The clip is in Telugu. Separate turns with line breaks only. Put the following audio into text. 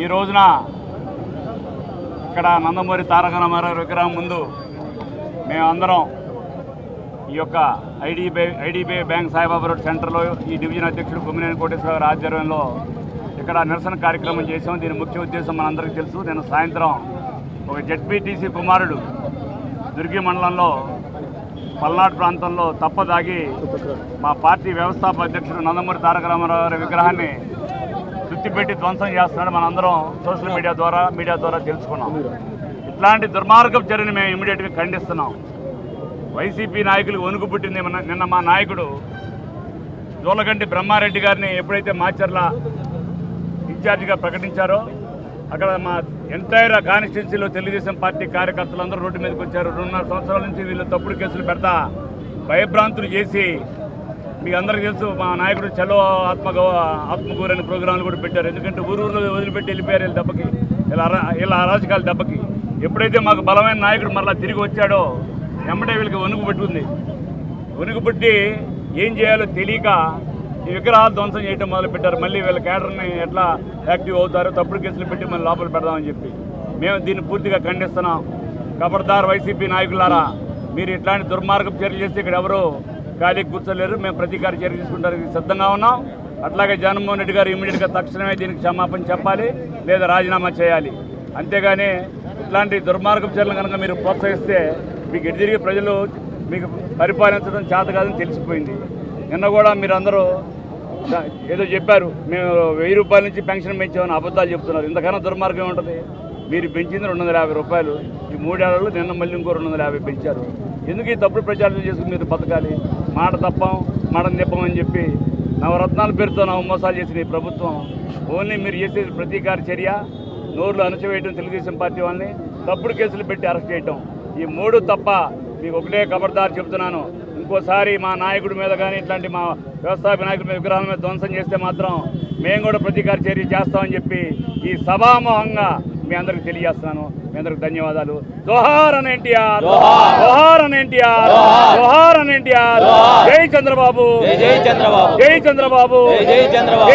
ఈ రోజున ఇక్కడ నందమూరి తారక రామారావు విగ్రహం ముందు మేమందరం ఈ యొక్క IDBI IDBI bank Saibaba road సెంటర్లో ఈ డివిజన్ అధ్యక్షుడు కుమ్మినేని కోటేశ్వర గారి ఆధ్వర్యంలో ఇక్కడ నిరసన కార్యక్రమం చేసాం దీని ముఖ్య ఉద్దేశం మనందరికీ తెలుసు. నేను సాయంత్రం ఒక జెడ్పీటీసీ కుమారుడు దుర్గి మండలంలో పల్నాడు ప్రాంతంలో తప్పదాగి మా పార్టీ వ్యవస్థాపక అధ్యక్షుడు నందమూరి తారక రామారావు గారి విగ్రహాన్ని చుట్టిపెట్టి ధ్వంసం చేస్తున్నాడు మనందరం సోషల్ మీడియా ద్వారా మీడియా ద్వారా తెలుసుకున్నాం. ఇట్లాంటి దుర్మార్గం చర్యని మేము ఇమీడియట్గా ఖండిస్తున్నాం. వైసీపీ నాయకులు వణుకు పుట్టింది మన- నిన్న మా నాయకుడు జోలగంటి బ్రహ్మారెడ్డి గారిని ఎప్పుడైతే మాచర్ల ఇన్ఛార్జిగా ప్రకటించారో అక్కడ మా ఎంటైర్ కాన్స్టిట్యున్సీలో తెలుగుదేశం పార్టీ కార్యకర్తలు అందరూ రోడ్డు మీదకి వచ్చారు. రెండున్నర సంవత్సరాల నుంచి వీళ్ళు తప్పుడు కేసులు పెడతా భయభ్రాంతులు చేసి మీకు అందరికీ తెలుసు మా నాయకుడు చలో ఆత్మ ఆత్మగౌరవ అనే ప్రోగ్రాంలు కూడా పెట్టారు. ఎందుకంటే ఊరు ఊరిలో వదిలిపెట్టి వెళ్ళిపోయారు వీళ్ళ దెబ్బకి ఇలా ఇలా అరాజకాల దెబ్బకి. ఎప్పుడైతే మాకు బలమైన నాయకుడు మరలా తిరిగి వచ్చాడో వెంబడే వీళ్ళకి వణుకు పెట్టుకుంది వణుకు పుట్టి ఏం చేయాలో తెలియక ఈ విగ్రహాలు ధ్వంసం చేయడం మొదలు పెట్టారు మళ్ళీ వీళ్ళ కేటర్ని ఎట్లా యాక్టివ్ అవుతారో తప్పుడు కేసులు పెట్టి మళ్ళీ లోపల పెడదామని చెప్పి. మేము దీన్ని పూర్తిగా ఖండిస్తున్నాం. కబర్దార్ వైసీపీ నాయకులారా మీరు ఇట్లాంటి దుర్మార్గపు చర్యలు చేస్తే ఇక్కడ ఎవరు ఖాళీకి కూర్చోలేరు. మేము ప్రతీకార చర్య తీసుకుంటానికి సిద్ధంగా ఉన్నాం. అట్లాగే జగన్మోహన్ రెడ్డి గారు ఇమీడియట్గా తక్షణమే దీనికి క్షమాపణ చెప్పాలి లేదా రాజీనామా చేయాలి. అంతేగాని ఇట్లాంటి దుర్మార్గపు చర్యలు కనుక మీరు ప్రోత్సహిస్తే మీకు ఎటు తిరిగి ప్రజలు మీకు పరిపాలించడం చేత కాదని తెలిసిపోయింది. నిన్న కూడా మీరందరూ ఏదో చెప్పారు. మేము వెయ్యి రూపాయల నుంచి పెన్షన్ పెంచామని అబద్ధాలు చెప్తున్నారు. ఇంతకన్నా దుర్మార్గం ఉంటుంది మీరు పెంచింది రెండు వందల యాభై రూపాయలు. ఈ మూడేళ్ళలో నిన్న మళ్ళీ ఇంకో రెండు వందల యాభై పెంచారు. ఎందుకు ఈ తప్పుడు ప్రచారం చేసుకుని మీరు బతకాలి? మాట తప్పం మాట నిప్పం అని చెప్పి నవరత్నాల పేరుతో నవ మోసాలు చేసిన ఈ ప్రభుత్వం ఓన్లీ మీరు చేసే ప్రతీకార చర్య నోర్లు అణచివేయడం తెలుగుదేశం పార్టీ వాళ్ళని తప్పుడు కేసులు పెట్టి అరెస్ట్ చేయటం. ఈ మూడు తప్ప మీకు ఒకటే ఖబర్దారు చెబుతున్నాను. ఇంకోసారి మా నాయకుడి మీద కానీ ఇట్లాంటి మా వ్యవస్థాపక నాయకుడి మీద విగ్రహాల మీద ధ్వంసం చేస్తే మాత్రం మేము కూడా ప్రతీకార చర్య చేస్తామని చెప్పి ఈ సభామోహంగా మీ అందరికి తెలియజేస్తున్నాను. మీ అందరికి ధన్యవాదాలు. జోహార్ అని ఎన్టీఆర్. అని ఎన్టీఆర్. అని ఎన్టీఆర్. జై చంద్రబాబు.
జై చంద్రబాబు.
జై చంద్రబాబు.
జై చంద్రబాబు.